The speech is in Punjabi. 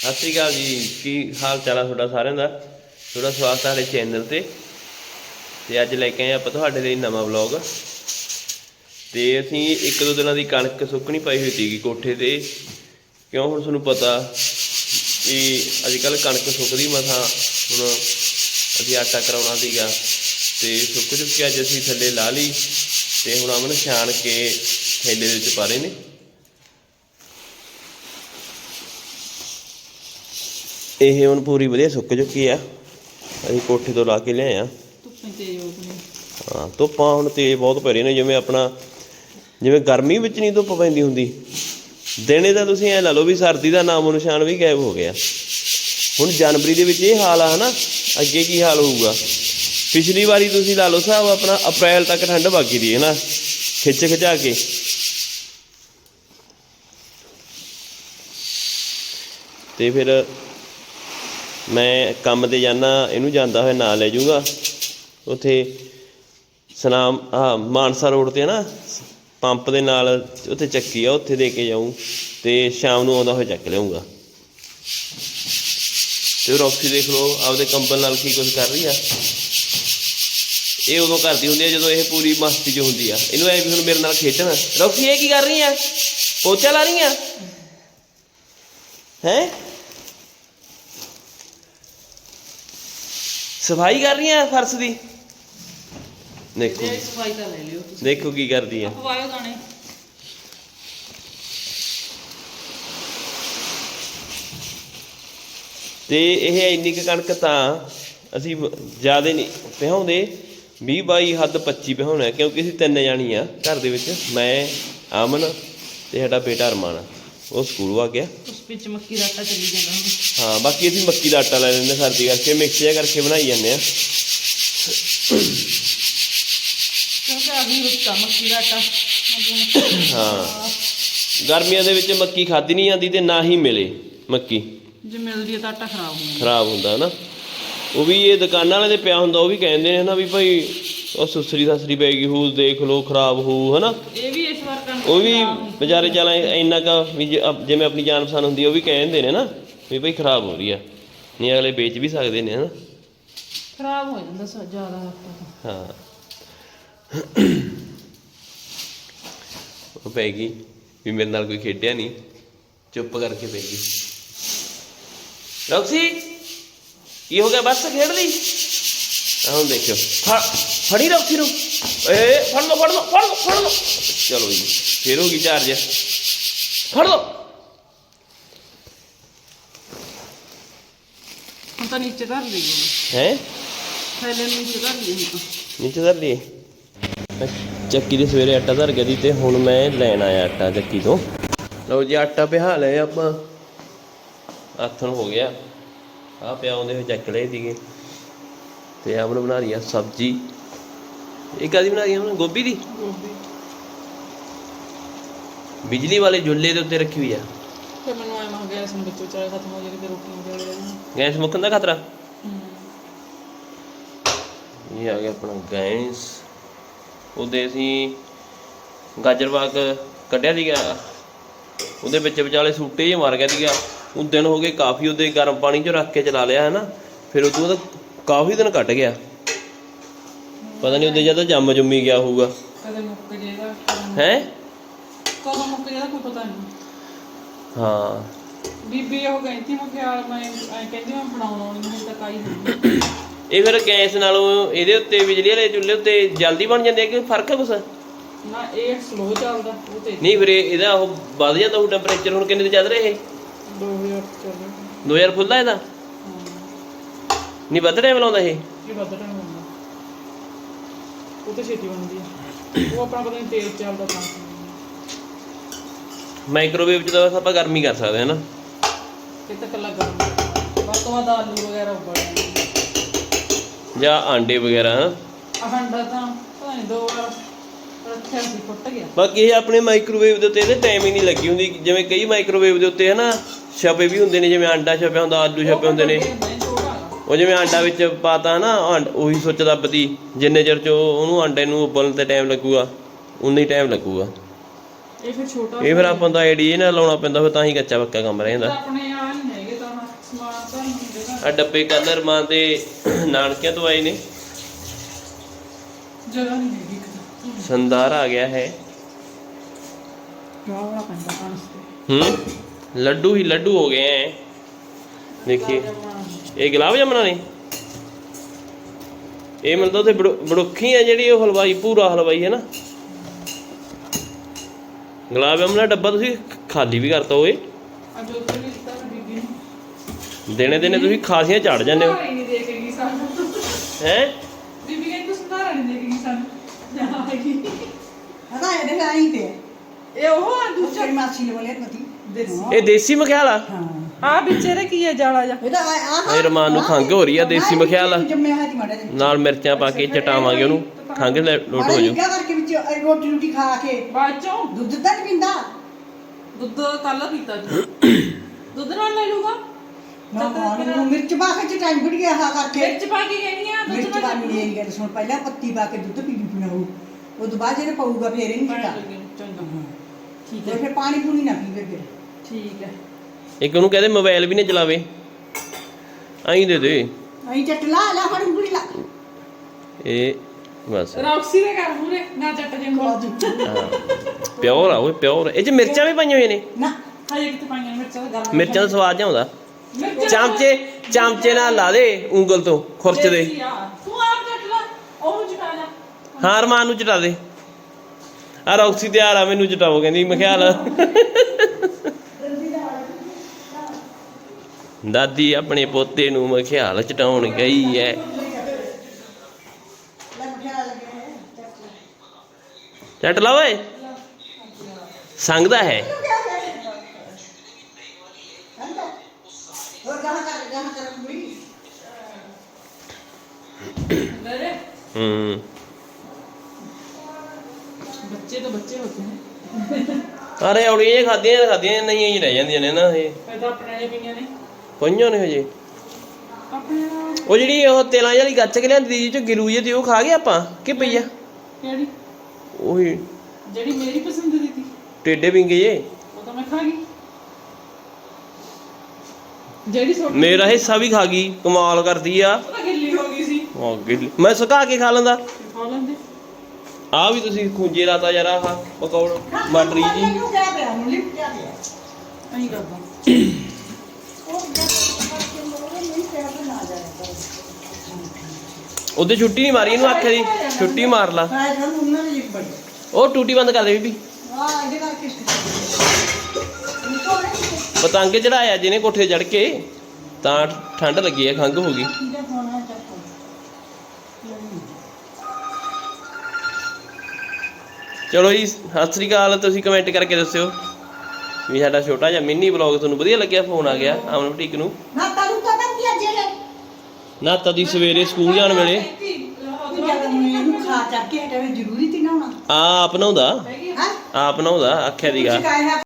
ਸਤਿ ਸ਼੍ਰੀ ਅਕਾਲ ਜੀ। ਕੀ ਹਾਲ ਚਾਲ ਆ ਤੁਹਾਡਾ ਸਾਰਿਆਂ ਦਾ? ਤੁਹਾਡਾ ਸਵਾਗਤ ਹੈ ਸਾਡੇ ਚੈਨਲ ਤੇ। ਤੇ ਅੱਜ ਲੈ ਕੇ ਆਏ ਆਪਾਂ ਤੁਹਾਡੇ ਲਈ ਨਵਾਂ ਵਲੌਗ ਤੇ ਅਸੀਂ ਇੱਕ ਦੋ ਦਿਨਾਂ ਦੀ ਕਣਕ ਸੁੱਕਣੀ ਪਾਈ ਹੋਈ ਸੀਗੀ ਕੋਠੇ ਤੇ। ਕਿਉਂ ਹੁਣ ਤੁਹਾਨੂੰ ਪਤਾ ਵੀ ਅੱਜ ਕੱਲ ਕਣਕ ਸੁੱਕਦੀ ਮਸਾਂ। ਹੁਣ ਅਸੀਂ ਆਟਾ ਕਰਾਉਣਾ ਸੀਗਾ। ਤੇ ਸੁੱਕ ਚੁੱਕੀ ਅੱਜ ਅਸੀਂ ਥੱਲੇ ਲਾ ਲਈ। ਤੇ ਹੁਣ ਅਮਨ ਛਾਣ ਕੇ ਥੈਲੇ ਦੇ ਵਿੱਚ ਪਾ ਰਹੇ ਨੇ। ਇਹ ਹੁਣ ਪੂਰੀ ਵਧੀਆ ਸੁੱਕ ਚੁੱਕੀ ਆ। ਅਸੀਂ ਕੋਠੇ ਤੋਂ ਲਾ ਕੇ ਲਿਆਏ ਆ। ਧੁੱਪਾਂ ਤੇਜ਼ ਹੋ ਗਈਆਂ। ਹਾਂ ਧੁੱਪਾਂ ਹੁਣ ਤੇਜ਼ ਬਹੁਤ ਪੈ ਰਹੀਆਂ ਨੇ ਜਿਵੇਂ ਆਪਣਾ ਜਿਵੇਂ ਗਰਮੀ ਵਿੱਚ ਨਹੀਂ ਧੁੱਪ ਪੈਂਦੀ ਹੁੰਦੀ। ਦਿਨੇ ਤਾਂ ਤੁਸੀਂ ਐ ਲਾ ਲਓ ਵੀ ਸਰਦੀ ਦਾ ਨਾਮੋ ਨਿਸ਼ਾਨ ਵੀ ਗਾਇਬ ਹੋ ਗਿਆ। ਹੁਣ ਜਨਵਰੀ ਦੇ ਵਿੱਚ ਇਹ ਹਾਲ ਆ ਹਨਾ? ਅੱਗੇ ਕੀ ਹਾਲ ਹੋਊਗਾ? ਪਿਛਲੀ ਵਾਰੀ ਤੁਸੀਂ ਲਾ ਲਓ ਸਾਹਿਬ ਆਪਣਾ ਅਪ੍ਰੈਲ ਤੱਕ ਠੰਡ ਬਾਕੀ ਦੀ ਹੈ ਨਾ ਖਿੱਚ ਖਿਚਾ ਕੇ। ਤੇ ਫਿਰ ਮੈਂ ਕੰਮ ਤੇ ਜਾਣਾ ਇਹਨੂੰ ਜਾਂਦਾ ਹੋਇਆ ਨਾਲ ਲੈ ਜਾਊਗਾ। ਉੱਥੇ ਸਨਾਮ, ਆ ਮਾਨਸਾ ਰੋਡ ਤੇ ਨਾ, ਪੰਪ ਦੇ ਨਾਲ ਉੱਥੇ ਚੱਕੀ ਆ, ਉੱਥੇ ਦੇ ਕੇ ਜਾਊ ਤੇ ਸ਼ਾਮ ਨੂੰ ਆਉਂਦਾ ਹੋਇਆ ਚੱਕ ਲਿਆਉਂਗਾ ਤੇ ਰੌਕਸੀ ਦੇਖ ਲਓ, ਆਪਦੇ ਕੰਬਲ ਨਾਲ ਕੀ ਕੁਝ ਕਰ ਰਹੀ ਆ। ਇਹ ਉਦੋਂ ਕਰਦੀ ਹੁੰਦੀ ਆ ਜਦੋਂ ਇਹ ਪੂਰੀ ਮਸਤੀ 'ਚ ਹੁੰਦੀ ਆ। ਇਹਨੂੰ ਐ ਵੀ ਹੁਣ ਮੇਰੇ ਨਾਲ ਖੇਡਣ ਰੌਕਸੀ ਇਹ ਕੀ ਕਰ ਰਹੀ ਆ? ਪੋਚਾ ਲਾ ਰਹੀ ਆ? ਹੈ? ਸਫ਼ਾਈ ਕਰ ਰਹੀ ਆ ਫਰਸ਼ ਦੀ? ਦੇਖੋ ਤੇ ਸਫ਼ਾਈ ਤਾਂ ਲੈ ਲਿਓ ਤੁਸੀਂ। ਦੇਖੋ ਕੀ ਕਰਦੀ ਆ। ਪਵਾਇਓ ਦਾਣੇ। ਤੇ ਇਹ ਇੰਨੀ ਕੁ ਕਣਕ ਤਾਂ ਅਸੀਂ ਜਿਆਦੇ ਨਹੀਂ ਪਿਹਾਉਂਦੇ 20 22 ਹੱਦ 25 ਪਿਹਾਉਣਾ ਕਿਉਂਕਿ ਅਸੀਂ ਤਿੰਨ ਜਾਣੀ ਆ ਘਰ ਦੇ ਵਿੱਚ। ਮੈਂ ਆਮਨ ਤੇ ਸਾਡਾ ਬੇਟਾ ਅਰਮਾਨ। ਉਹ ਸਕੂਲ ਵਾ ਗਿਆ। ਵਿੱਚ ਮੱਕੀ ਦਾ ਆਟਾ ਚੱਲੀ ਜਾਂਦਾ ਹੁਣ ਹਾਂ ਬਾਕੀ ਅਸੀਂ ਮੱਕੀ ਦਾ ਆਟਾ ਲੈ ਲੈਂਦੇ ਸਰਦੀ ਕਰਕੇ ਮਿਕਸ ਜਿਹਾ ਕਰਕੇ ਬਣਾਈ ਜਾਂਦੇ ਆ ਕਿਉਂਕਿ ਆਹੀ ਰੁੱਤਾ ਮੱਕੀ ਦਾ ਆਟਾ। ਹੁਣ ਹਾਂ ਗਰਮੀਆਂ ਦੇ ਵਿੱਚ ਮੱਕੀ ਖਾਦੀ ਨਹੀਂ ਜਾਂਦੀ ਤੇ ਨਾ ਹੀ ਮਿਲੇ ਮੱਕੀ। ਜੇ ਮਿਲਦੀ ਹੈ ਤਾਂ ਆਟਾ ਖਰਾਬ ਹੋ ਜਾਂਦਾ ਖਰਾਬ ਹੁੰਦਾ ਨਾ। ਉਹ ਵੀ ਇਹ ਦੁਕਾਨਾਂ ਵਾਲੇ ਦੇ ਪਿਆ ਹੁੰਦਾ ਉਹ ਵੀ ਕਹਿੰਦੇ ਨੇ ਨਾ ਵੀ ਭਾਈ ਉਹ ਸੁਸਰੀ ਸਸਰੀ ਪੈਗੀ ਹੂ ਦੇਖ ਲਓ ਖਰਾਬ ਹੋ ਹਨਾ। ਇਹ ਵੀ ਉਹ ਵੀ। ਵਿਚਾਰੇ ਚੱਲ ਇੰਨਾ ਕਾ ਵੀ ਜੇ ਆਪ- ਜਿਵੇਂ ਆਪਣੀ ਜਾਨ ਪਛਾਣ ਹੁੰਦੀ ਆ, ਉਹ ਵੀ ਕਹਿੰਦੇ ਨੇ ਨਾ ਵੀ ਭਾਈ ਖਰਾਬ ਹੋ ਰਹੀ ਆ। ਨਹੀਂ ਅਗਲੇ ਵੇਚ ਵੀ ਸਕਦੇ ਨੇ ਹਨਾ। ਖਰਾਬ ਹੋ ਜਾਂਦਾ ਸੋ ਜ਼ਿਆਦਾ ਤਾਂ ਹਾਂ। ਉਹ ਪੈ ਗਈ ਵੀ ਮੇਰੇ ਨਾਲ ਕੋਈ ਖੇਡਿਆ ਨਹੀਂ। ਚੁੱਪ ਕਰਕੇ ਪੈ ਗਈ। ਰੌਕਸੀ ਕੀ ਹੋ ਗਿਆ? ਬਸ ਖੇਡ ਲਈ? ਆਹ ਹੁਣ ਦੇਖਿਓ। ਫੜੀ ਰੌਕਸੀ ਨੂੰ। ਏ ਫੜ ਲਓ ਫੜ ਲਓ ਫੜ ਲਓ ਫੜ ਲਓ। ਚਲੋ ਜੀ ਫੇਰ ਹੋ ਗਈ ਚਾਰਜ। ਫੜ ਲਓ। ਹੁਣ ਤਾਂ ਨੀਚੇ ਧਰ ਲਈ ਹੈ? ਥੈਲੇ ਨੂੰ ਨੀਚੇ ਧਰ ਲਈ ਹੁਣ ਨੀਚੇ ਧਰ ਲਈਏ। ਚੱਕੀ ਦੇ ਸਵੇਰੇ ਆਟਾ ਧਰ ਗਿਆ ਦੀ ਤੇ ਹੁਣ ਮੈਂ ਲੈਣ ਆਇਆ ਆਟਾ ਚੱਕੀ ਤੋਂ। ਲਓ ਜੀ ਆਟਾ ਪਿਹਾ ਲਿਆ ਆਪਾਂ। ਆਥਣ ਹੋ ਗਿਆ। ਆ ਪਿਆ ਉਹਦੇ ਵਿੱਚ ਚੱਕ ਲਏ ਸੀਗੇ। ਤੇ ਆਮਨ ਬਣਾ ਰਹੀ ਆ ਸਬਜੀ। ਇਹ ਕਾਦੀ ਬਣਾ ਰਹੀ ਆ ਗੋਭੀ ਦੀ? ਬਿਜਲੀ ਵਾਲੇ ਜੁੱਲੇ ਦੇ ਉੱਤੇ ਰੱਖੀ ਹੋਈ ਆ। ਫਿਰ ਮੈਨੂੰ ਆਇਆ ਹੋ ਗਿਆ ਇਸ ਨੂੰ ਵਿੱਚੋਂ ਚਾਰੇ ਖਤਮ ਹੋ ਜਾਏ ਤੇ ਰੋਟੀਆਂ ਦੇ ਦੇ ਗੈਸ ਮੁੱਕਣ ਦਾ ਖਤਰਾ? ਇਹ ਆ ਗਿਆ ਆਪਣਾ ਗੈਸ। ਉਹਦੇ ਅਸੀਂ ਗਾਜਰ ਬਾਗ ਕੱਢਿਆ ਸੀਗਾ। ਉਹਦੇ ਵਿੱਚ ਵਿਚਾਲੇ ਸੂਟੇ ਜਿਹੇ ਮਾਰ ਗਿਆ ਸੀਗਾ। ਉਹ ਦਿਨ ਹੋ ਗਏ ਕਾਫੀ ਉਹਦੇ ਗਰਮ ਪਾਣੀ 'ਚ ਰੱਖ ਕੇ ਚਲਾ ਲਿਆ ਹੈ ਨਾ ਫਿਰ ਉਦੋਂ ਬਾਅਦ ਕਾਫੀ ਦਿਨ ਕੱਟ ਗਿਆ। ਪਤਾ ਨਹੀਂ ਉਹਦੇ ਜਦੋਂ ਜੰਮ ਜੁੰਮੀ ਗਿਆ ਹੋਊਗਾ। ਕਦੇ ਮੁੱਕ ਕਦੇ- ਹੈ? ਕਦੋਂ ਮੁੱਕ ਜਾਏਗਾ ਕੋਈ ਪਤਾ ਨਹੀਂ ਹਾਂ। ਬੀਬੀ ਉਹ ਕਹਿੰਦੀ ਮੈਂ ਖਿਆਲ ਮੈਂ ਐਂ ਕਹਿੰਦੀ ਮੈਂ ਬਣਾਉਣਾ ਨਹੀਂ ਹੁਣ ਤੱਕ ਆਈ ਨਹੀਂ ਇਹ ਫਿਰ ਗੈਸ ਨਾਲੋਂ ਇਹਦੇ ਉੱਤੇ ਬਿਜਲੀ ਵਾਲੇ ਚੁੱਲ੍ਹੇ ਉੱਤੇ ਜਲਦੀ ਬਣ ਜਾਂਦੇ ਆ ਕਿ ਫ਼ਰਕ ਹੈ ਕੁਛ? ਨਾ ਇਹ ਸਲੋ ਚੱਲਦਾ ਉਹ ਤੇ ਨਹੀਂ ਫਿਰ ਇਹ- ਇਹਦਾ ਉਹ ਵੱਧ ਜਾਂਦਾ ਉਹ ਟੈਂਪਰੇਚਰ ਹੁਣ ਕਿੰਨੇ ਤੇ ਚੱਲ ਰਿਹਾ ਇਹ? 2000 ਚੱਲ 2000 ਫੁੱਲ ਇਹਦਾ? ਨਹੀਂ ਵੱਧ ਟਾਈਮ ਲਾਉਂਦਾ ਇਹ? ਇਹ ਵੱਧ ਹੁੰਦਾ ਉਹ ਤੇ ਛੇਤੀ ਬਣਦੀ ਹੈ ਉਹ ਆਪਣਾ ਪਤਾ ਨਹੀਂ ਤੇਜ਼ ਚੱਲਦਾ ਤਾਂ। ਮਾਈਕ੍ਰੋਵੇਵ ਚ ਤਾਂ ਬਸ ਆਪਾਂ ਗਰਮੀ ਕਰ ਸਕਦੇ ਹਾਂ ਨਾ। ਇਹ ਤਾਂ ਕੱਲਾ ਗਰਮ ਵੱਧ ਤੋਂ ਵੱਧ ਆਲੂ ਵਗੈਰਾ ਉਬਲ ਜਾਂਦੇ ਜਾਂ ਆਂਡੇ ਵਗੈਰਾ ਹਨਾ। ਆ ਹੰਡਾ ਤਾਂ ਪਤਾ ਨਹੀਂ ਦੋ ਵਾਰ ਰੱਖਿਆ ਸੀ ਫੁੱਟ ਗਿਆ। ਬਾਕੀ ਇਹ ਆਪਣੇ ਮਾਈਕ੍ਰੋਵੇਵ ਦੇ ਉੱਤੇ ਇਹਦੇ ਟਾਈਮ ਹੀ ਨਹੀਂ ਲੱਗੀ ਹੁੰਦੀ। ਜਿਵੇਂ ਕਈ ਮਾਈਕ੍ਰੋਵੇਵ ਦੇ ਉੱਤੇ ਹਨਾ ਛਪੇ ਵੀ ਹੁੰਦੇ ਨੇ ਜਿਵੇਂ ਆਂਡਾ ਛਪਿਆ ਹੁੰਦਾ ਆਲੂ ਛਪੇ ਹੁੰਦੇ ਨੇ। ਉਹ ਜਿਵੇਂ ਆਂਡਾ ਵਿੱਚ ਪਾਤਾ ਨਾ ਆਂਡ- ਉਹੀ ਸੁੱਚ ਦੱਬਦੀ ਜਿੰਨੇ ਚਿਰ ਚ ਉਹ- ਉਹਨੂੰ ਆਂਡੇ ਨੂੰ ਉਬਲਣ ਤੇ ਟਾਈਮ ਲੱਗੂਗਾ ਉਨੀ ਟਾਈਮ ਲੱਗੂਗਾ। ਇਹ ਫਿਰ ਛੋਟਾ ਇਹ ਫਿਰ ਆਪਾਂ ਦਾ ਆਈਡੀ ਨਾਲ ਲਾਉਣਾ ਪੈਂਦਾ ਫਿਰ ਤਾਂ ਹੀ ਕੱਚਾ ਪੱਕਾ ਕੰਮ ਰਹਿੰਦਾ। ਤਾਂ ਆਪਣੇ ਆ ਨਹੀਂ ਹੈਗੇ ਤਾਂ ਸਮਾਨ ਤਾਂ ਨਹੀਂ ਜਗ੍ਹਾ ਆ ਡੱਬੇ ਕਲਰ ਮਾਂ ਦੇ ਨਾਨਕਿਆਂ ਤੋਂ ਆਏ ਨੇ। ਜਗ੍ਹਾ ਨਹੀਂ ਹੈਗੀ ਇੱਕ ਤਾਂ। ਸੰਦਾਰ ਆ ਗਿਆ ਹੈ। ਵਾਲਾ ਪੈਂਦਾ ਲੱਡੂ ਹੀ ਲੱਡੂ ਹੋ ਗਏ ਦੇਖੀਏ। ਇਹ ਗੁਲਾਬ ਜਾਮਣਾ ਨੇ ਇਹ ਮਿਲਦਾ ਉੱਥੇ ਬੜੁ- ਬੜੁੱਖੀ ਆ ਜਿਹੜੀ ਉਹ ਹਲਵਾਈ ਪੂਰਾ ਹਲਵਾਈ ਹੈ ਨਾ। ਗੁਲਾਬ ਜਾਮਣਾ ਦਾ ਡੱਬਾ ਤੁਸੀਂ ਖਾਲੀ ਵੀ ਕਰਤਾ ਨੂੰ ਦਿਨੇ ਦਿਨੇ ਤੁਸੀਂ ਖਾਸੀਆਂ ਚੜ ਜਾਂਦੇ ਹੋ। ਹੀ ਬੀਬੀ ਕਹਿੰਦੀ ਤੂੰ ਸੰਧਾਰਾ ਨਹੀਂ ਦੇ ਕੇ ਗਈ ਸਾਨੂੰ। ਨਾ ਹੈਗੀ ਹਦਾ ਇਹਦੇ ਹੀ ਤੇ। ਇਹ ਉਹ ਤੇਰੀ ਮਾਸੀ ਨੇ ਬੋਲੇ ਪਤੀ। ਦੇਸੀ। ਇਹ ਦੇਸੀ ਮਖਿਆਲ ਹਾਂ। ਆ ਵਿੱਚੇ ਕੀ ਹੈ ਜਾਲਾ ਜਾ ਇਹਦਾ ਆ ਇਹ ਰਮਾਨ ਨੂੰ ਖੰਘ ਹੋ ਰਹੀ ਆ ਦੇਸੀ ਮਖਿਆਲ ਆ ਜੰਮਿਆ ਹੈ ਜੀ ਮਾੜਾ ਜਿਹਾ। ਨਾਲ ਮਿਰਚਾਂ ਪਾ ਕੇ ਚਟਾਵਾਂਗੇ ਉਹਨੂੰ। ਖੰਘ ਲੈ- ਲੁੱਟ ਹੋ ਜੂ ਨਿੱਘਾ ਕਰਕੇ ਵਿੱਚ ਇਹ ਰੋਟੀ ਰੋਟੀ ਖਾ ਕੇ। ਬਾਅਦ ਚੋਂ? ਦੁੱਧ ਤਾਂ ਨਹੀਂ ਪੀਂਦਾ? ਦੁੱਧ ਕੱਲ ਪੀਤਾ ਜੀ। ਦੁੱਧ ਨਾਲ ਲੈ ਲੂਗਾ ਮਿਰਚ ਪਾ ਕੇ ਚ ਟਾਈਮ ਫੜ ਗਿਆ ਹਾ ਕਰਕੇ। ਮਿਰਚ ਪਾ ਕੇ ਕਹਿਣੀ ਆ ਦੁੱਧ ਮਿਰਚ ਨਾਲ ਪਾ ਕੇ ਇਹ ਗੱਲ ਸੁਣ। ਪਹਿਲਾਂ ਪੱਤੀ ਪਾ ਕੇ ਦੁੱਧ ਪੀ ਪੀਣਾਉ ਉਹ। ਤੋਂ ਬਾਅਦ ਜਿਹੜੇ ਪਊਗਾ ਫੇਰ ਨਹੀਂ ਪੀਤਾ ਚੰਗਾ। ਠੀਕ ਹੈ ਫਿਰ ਪਾਣੀ ਪੂਣੀ ਨਾ ਪੀਵੇ ਫਿਰ। ਠੀਕ ਹੈ। ਇੱਕ ਉਹਨੂੰ ਕਹਦੇ ਮੋਬਾਈਲ ਵੀ ਨਾ ਚਲਾਵੇ। ਐਂ ਦੇ ਦੇ। ਅਹੀਂ ਚੱਟ ਲਾ ਲਾ ਫੜ ਉਂਗਲੀ ਲਾ। ਇਹ ਬਸ। ਰੌਕਸੀ ਦੇ ਘਰ ਮੂਰੇ ਨਾ ਚੱਟ ਜੇ ਹਾਂ। ਪਿਓਰ ਆ ਓਏ ਪਿਓਰ। ਇਹ ਚ ਮਿਰਚਾਂ ਵੀ ਪਾਈਆਂ ਹੋਈਆਂ ਨੇ। ਨਾ। ਹਜੇ ਕਿਤੇ ਪਾਈਆਂ ਮਿਰਚਾਂ ਦਾ ਗੱਲ ਮਿਰਚਾਂ ਦਾ ਸਵਾਦ ਜਿਹਾ ਆਉਂਦਾ। ਚਮਚੇ ਚਮਚੇ ਨਾਲ ਲਾ ਦੇ ਉਂਗਲ ਤੋਂ ਖੁਰਚ ਦੇ। ਤੂੰ ਆਪ ਚੱਟ ਲਾ ਉਹਨੂੰ ਚਟਾ ਜਾ। ਹਾਂ ਰਮਾਨ ਨੂੰ ਚਟਾ ਦੇ। ਆ ਰੌਕਸੀ ਤਿਆਰ ਆ ਮੈਨੂੰ ਚਟਾਓ ਕਹਿੰਦੀ ਮੈਂ ਦਾਦੀ ਆਪਣੇ ਪੋਤੇ ਨੂੰ ਮੈਂ ਖਿਆਲ ਚਟਾਉਣ ਗਈ ਹੈ ਚੱਟ ਲੈ ਓਏ। ਸੰਗਦਾ ਹੈ। ਹੂੰ। ਬੱਚੇ ਤਾਂ ਬੱਚੇ ਹੋਤੇ ਨੇ। ਅਰੇ ਔੜੀਆਂ ਖਾਦੀਆਂ ਖਾਦੀਆਂ ਨਹੀਂ ਹੀ ਰਹਿ ਜਾਂਦੀਆਂ ਨੇ ਨਾ ਇਹ। ਤਾਂ ਆਪਣੇ ਪਈਆਂ ਨੇ। ਪਈਆਂ ਨੇ ਹਜੇ। ਆਪਣੇ ਉਹ ਜਿਹੜੀ ਉਹ ਤੇਲਾਂ ਵਾਲੀ ਗੱਚ ਕੇ ਲਿਆਂਦੀ ਜੀ ਚ ਗਿਰੂ ਜੇ ਤੇ ਉਹ ਖਾ ਗਏ ਆਪਾਂ? ਕਿ ਪਈਆ ਕਿਹੜੀ? ਉਹੀ। ਜਿਹੜੀ ਮੇਰੀ ਪਸੰਦ ਦੀ ਸੀ। ਟੇਡੇ ਵਿੰਗੇ ਜੇ। ਉਹ ਤਾਂ ਮੈਂ ਖਾ ਗਈ। ਜਿਹੜੀ ਸੋਟੀ ਮੇਰਾ ਹਿੱਸਾ ਵੀ ਖਾ ਗਈ ਕਮਾਲ ਕਰਦੀ ਆ। ਉਹ ਤਾਂ ਗਿੱਲੀ ਹੋ ਗਈ ਸੀ। ਉਹ ਗਿੱਲੀ ਮੈਂ ਸੁਕਾ ਕੇ ਖਾ ਲੈਂਦਾ। ਖਾ ਲੈਂਦੇ। ਆ ਵੀ ਤੁਸੀਂ ਖੁੰਜੇ ਲਾਤਾ ਯਾਰ ਆਹ ਪਕੌੜ ਮਟਰੀ ਜੀ। ਪਿਆ? ਹੁਣ ਲਿਪ ਕਰਦਾ। ਉਹਦੇ ਛੁੱਟੀ ਨਹੀਂ ਮਾਰੀ ਇਹਨੂੰ ਆਖਿਆ ਦੀ ਛੁੱਟੀ ਮਾਰ ਲਾ। ਉਹ ਟੂਟੀ ਬੰਦ ਕਰ ਦੇ ਬੀਬੀ। ਪਤੰਗ ਚੜਾਇਆ ਜਿਹਨੇ ਕੋਠੇ ਚੜ ਕੇ, ਤਾਂ ਠੰਡ ਲੱਗੀ ਹੈ ਖੰਘ ਹੋ ਗਈ। ਚਲੋ ਜੀ, ਸਤਿ ਸ੍ਰੀ ਅਕਾਲ, ਤੁਸੀਂ ਕਮੈਂਟ ਕਰਕੇ ਦੱਸਿਓ। ਵੀ ਸਾਡਾ ਛੋਟਾ ਜਿਹਾ ਮਿੰਨੀ ਬਲੌਗ ਤੁਹਾਨੂੰ ਵਧੀਆ ਲੱਗਿਆ ਫੋਨ ਆ ਗਿਆ ਅਮਨ ਬੁਟੀਕ ਨੂੰ। ਨਾ ਤਾਰੂ ਤਾਂ ਬੰਦੀ ਅੱਜ ਨਾ ਤਦੀ ਸਵੇਰੇ ਸਕੂਲ ਜਾਣ ਵੇਲੇ। ਮੈਨੂੰ ਖਾ ਚੱਕ ਕੇ ਹਟਾਵੇ ਜ਼ਰੂਰੀ ਤੀ ਨਾ ਹੋਣਾ ਆ ਆਪ ਨਹਾਉਂਦਾ? ਹਾਂ? ਆਪ ਨਹਾਉਂਦਾ ਆਖਿਆ ਦੀਗਾ ਸ਼ਿਕਾਇਤ ਹੈ